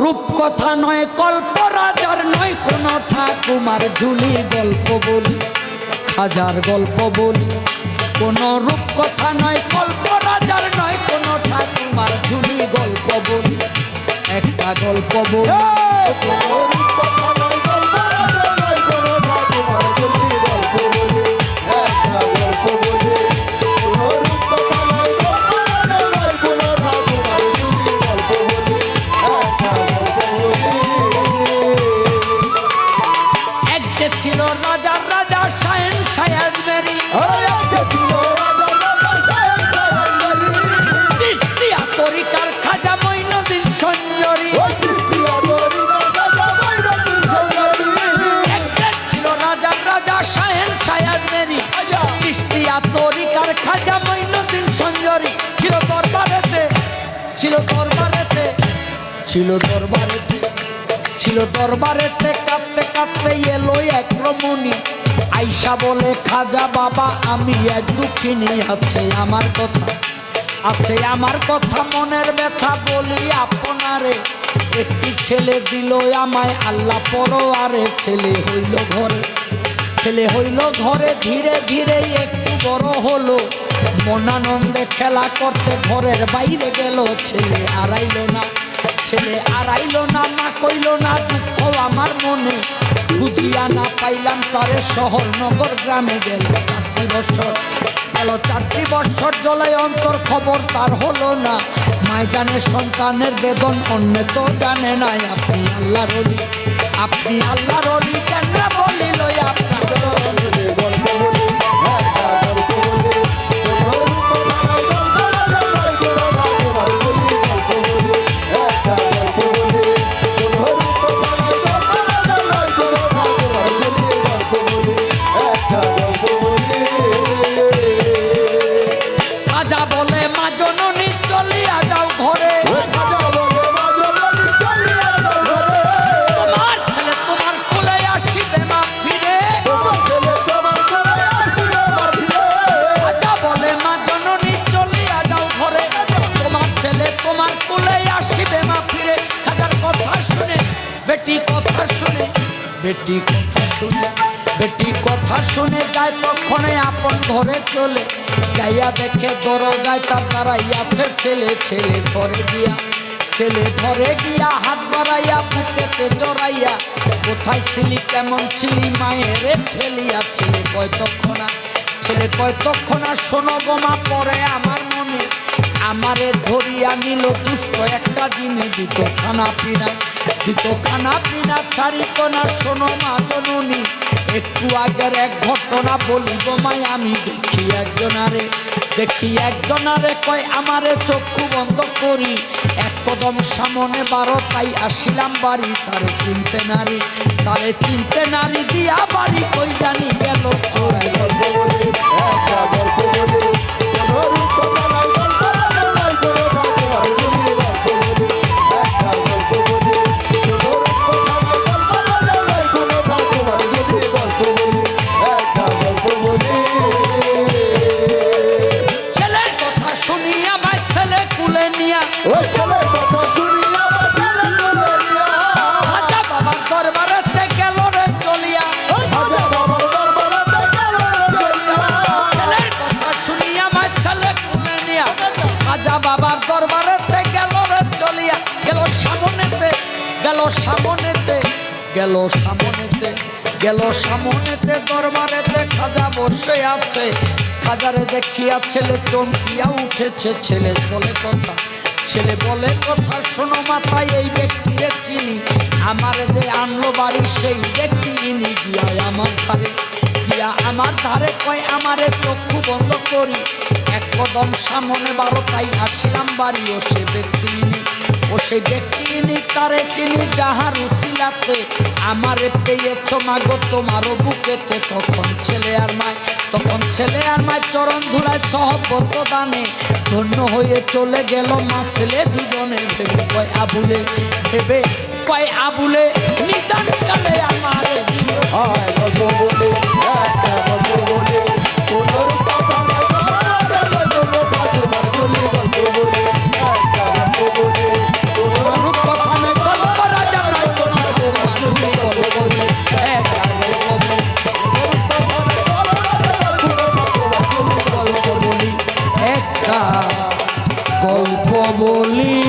রূপকথা নয় কল্প রাজার নয়, কোনো ঠাকুমার ঝুলি গল্প বলি, হাজার গল্প বলি। কোনো রূপকথা নয় কল্প রাজার নয়, কোনো ঠাকুমার ঝুলি গল্প বলি। একটা গল্প বলি। ছিল দরবারেতে ছিল দরবারেতে কাঁদতে কাঁদতে এলো এক রমণী। আইসা বলে, খাজা বাবা, আমি এক দুঃখিনী আছে আমার কথা, আছে আমার কথা মনের ব্যথা বলি আপনারে। একটি ছেলে দিল আমায় আল্লাহ পরোয়ারে, ছেলে হইল ঘরে, ছেলে হইল ঘরে, ধীরে ধীরে একটু বড় হলো। মনানন্দে খেলা করতে ঘরের বাইরে গেল, ছেলে আড়াইল না। ছেলে আড়াইল না মা কইল না, দুঃখ আমার মনে। বুঝিয়া না পাইলাম তারে শহর, নগর, গ্রামে গেল চারটি বছর। গেল চারটি বছর, জলে অন্তর খবর তার হলো না। মায় জানে সন্তানের বেদন, অন্য তো জানে নাই। আপনি আল্লাহ আপনি আল্লাহ রলি কেন আসিবে না ফিরে হাজার কথা শুনে, বেটি কথা শুনে, বেটি কথা শুনে, বেটি কথা শুনে যায় তখনে আপন ঘরে চলে। যাইয়া দেখে দরজায় তার দাঁড়াইয়াছে ছেলে ছেলে ঘরে গিয়া, ছেলে ঘরে গিয়া হাত বাড়াইয়া, বুকেতে জড়াইয়া, কোথায় ছিলি, কেমন ছিলি, মায়েরে ছেলিয়া ছেলে কয় তক্ষণা, ছেলে কয় তক্ষণা, শোনো গোমা পরে আমার আমারে ধরিয়া নিল দুষ্ট একটা জিনিস দিত খানা পিনা দিত খানা পিনা ছাড়িত না শোনো মা জননী। একটু আগের এক ঘটনা বলিব মাই, আমি দেখি একজনারে দেখি একজনারে কয়, আমারে চক্ষু বন্ধ করি। এক কদম সামনে বারো, তাই আসিলাম বাড়ি, তারে চিনতে নারী, তারে চিনতে নারী দিয়া বাড়ি কই জানি গেল চলে সামনেতে, গেল সামনেতে গেল সামনেতে দরবারেতে খাজা বসে আছে। খাজারে দেখিয়া ছেলে চমকিয়া উঠেছে, ছেলে বলে কথা, ছেলে বলে কথা, শোনো মাথায়, এই ব্যক্তিরে চিনি। আমার যে আনলো বাড়ি, সেই ব্যক্তি ইনি। গিয়া আমার ধারে, গিয়া আমার ধারে কয়, আমারে চক্ষু বন্ধ করি। এক কদম সামনে বারো, তাই আসলাম বাড়ি, ও সে ব্যক্তি সেই দেখিনি তারে চিনি যাহার উচিলাতে। আমার পেয়েছ মাগো, তোমারও বুকেতে তখন ছেলে আর মায়। তখন ছেলে আর মায় চরণ ধুলায় সহবত দানে ধন্য হয়ে চলে গেল মা ছেলে দুজনে। ভেবে কয় আবুলে, ভেবে কয় আবুলে, নিদান বলি